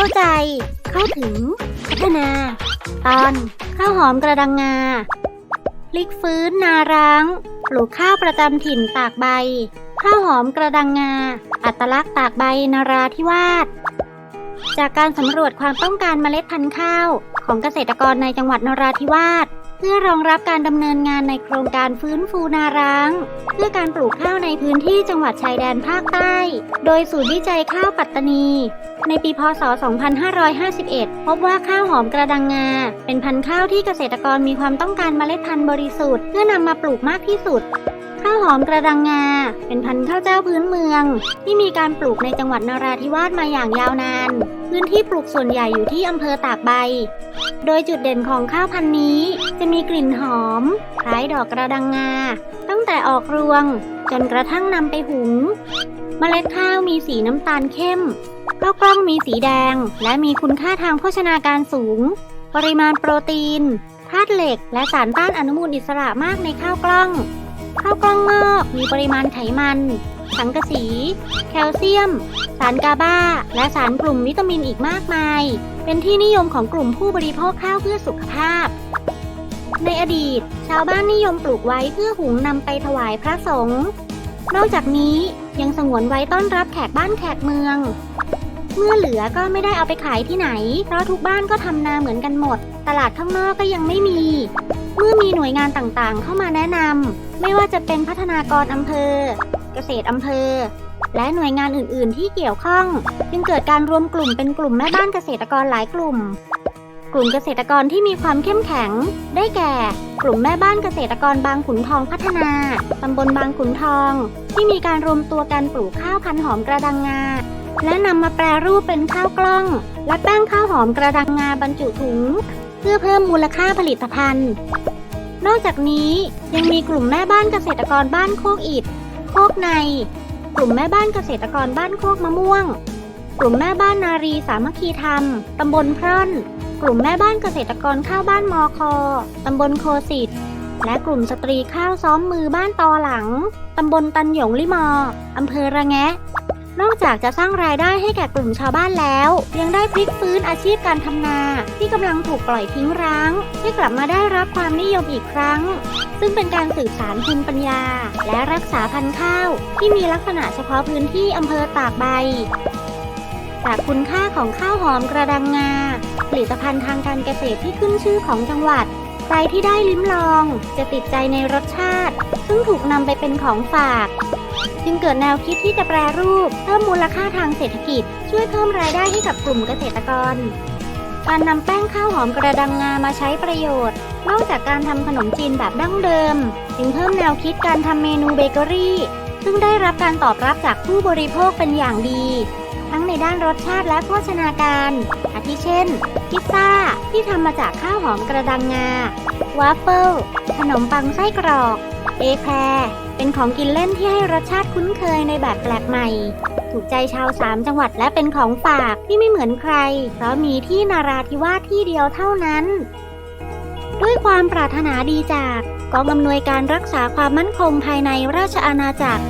เข้าใจ เข้าถึง พัฒนา ตอนข้าวหอมกระดังงาพลิกฟื้นนาร้างปลูกข้าวประจำถิ่นตากใบ ข้าวหอมกระดังงา อัตลักษณ์ตากใบนาราธิวาสจากการสำรวจความต้องการเมล็ดพันธุ์ข้าว ของเกษตรกรในจังหวัดนราธิวาส เพื่อรองรับการดำเนินงานในโครงการฟื้นฟูนาร้าง เพื่อการปลูกข้าวในพื้นที่จังหวัดชายแดนภาคใต้ โดยศูนย์วิจัยข้าวปัตตานี ในปีพศ 2551 พบว่าข้าวหอมกระดังงา เป็นพันธุ์ข้าวที่เกษตรกรมีความต้องการเมล็ดพันธุ์บริสุทธิ์ เพื่อนำมาปลูกมากที่สุด ข้าวหอมกระดังงา เป็นพันธุ์ข้าวเจ้าพื้นเมือง ที่มีการปลูกในจังหวัดนราธิวาสมาอย่างยาวนาน พื้นที่ปลูกส่วนใหญ่อยู่ที่อำเภอตากใบ โดยจุดเด่นของข้าวพันธุ์นี้ จะมีกลิ่นหอมคล้ายดอกกระดังงา ตั้งแต่ออกรวง จนกระทั่งนำไปหุง เมล็ดข้าวมีสีน้ำตาลเข้มข้าวกล้องมีสีแดง และมีคุณค่าทางโภชนาการสูง ปริมาณโปรตีนธาตุเหล็ก และสารต้านอนุมูลอิสระมากในข้าวกล้อง ข้าวกล้องงอกมีปริมาณไขมัน สังกะสี แคลเซียม สารกาบา และสารกลุ่มวิตามินอีกมากมาย เป็นที่นิยมของกลุ่มผู้บริโภคข้าวเพื่อสุขภาพ ในอดีต ชาวบ้านนิยมปลูกไว้เพื่อหุงนำไปถวายพระสงฆ์นอกจากนี้ยังสงวนไว้ต้อนรับแขกบ้านแขกเมือง เมื่อเหลือก็ไม่ได้เอาไปขายที่ไหน เพราะทุกบ้านก็ทำนาเหมือนกันหมด ตลาดข้างนอกก็ยังไม่มี เมื่อมีหน่วยงานต่างๆ เข้ามาแนะนำไม่ว่าจะเป็นพัฒนากรอำเภอ เกษตรอำเภอ และหน่วยงานอื่นๆ ที่เกี่ยวข้อง จึงเกิดการรวมกลุ่มเป็นกลุ่มแม่บ้านเกษตรกรหลายกลุ่ม กลุ่มเกษตรกรที่มีความเข้มแข็ง ได้แก่ กลุ่มแม่บ้านเกษตรกรบางขุนทองพัฒนาตำบลบางขุนทอง ที่มีการรวมตัวกันปลูกข้าวพันหอมกระดังงาและนำมาแปรรูปเป็นข้าวกล้อง และแป้งข้าวหอมกระดังงาบรรจุถุง เพื่อเพิ่มมูลค่าผลิตภัณฑ์ นอกจากนี้ยังมีกลุ่มแม่บ้านเกษตรกรบ้านโคกอิฐโคกใน กลุ่มแม่บ้านเกษตรกรบ้านโคกมะม่วง กลุ่มแม่บ้านนารีสามัคคีธรรม ตำบลพร่อน กลุ่มแม่บ้านเกษตรกรข้าวบ้านมอคอ ตำบลโคสิตและกลุ่มสตรีข้าวซ้อมมือบ้านตอหลัง ตำบลตันหยงลิมอ อำเภอระแงะ นอกจากจะสร้างรายได้ให้แก่กลุ่มชาวบ้านแล้ว ยังได้พลิกฟื้นอาชีพการทำนา ที่กำลังถูกปล่อยทิ้งร้าง ให้กลับมาได้รับความนิยมอีกครั้ง ซึ่งเป็นการสืบสารภูมิปัญญา และรักษาพันธุ์ข้าว ที่มีลักษณะเฉพาะพื้นที่อำเภอตากใบจากคุณค่าของข้าวหอมกระดังงา ผลิตภัณฑ์ทางการเกษตรที่ขึ้นชื่อของจังหวัด ใครที่ได้ลิ้มลอง จะติดใจในรสชาติ ซึ่งถูกนำไปเป็นของฝาก จึงเกิดแนวคิดที่จะแปรรูป เพิ่มมูลค่าทางเศรษฐกิจ ช่วยเพิ่มรายได้ให้กับกลุ่มเกษตรกร การนำแป้งข้าวหอมกระดังงามาใช้ประโยชน์ นอกจากการทำขนมจีนแบบดั้งเดิม จึงเพิ่มแนวคิดการทำเมนูเบเกอรี่ ซึ่งได้รับการตอบรับจากผู้บริโภคเป็นอย่างดี ทั้งในด้านรสชาติและโภชนาการอาทิเช่นพิซซ่าที่ทำมาจากข้าวหอมกระดังงา วาฟเฟิล ขนมปังไส้กรอก เอแครเป็นของกินเล่นที่ให้รสชาติคุ้นเคยในแบบแปลกใหม่ ถูกใจชาวสามจังหวัดและเป็นของฝากที่ไม่เหมือนใคร เพราะมีที่นาราธิวาสที่เดียวเท่านั้น ด้วยความปรารถนาดีจากกองอำนวยการรักษาความมั่นคงภายในราชอาณาจักร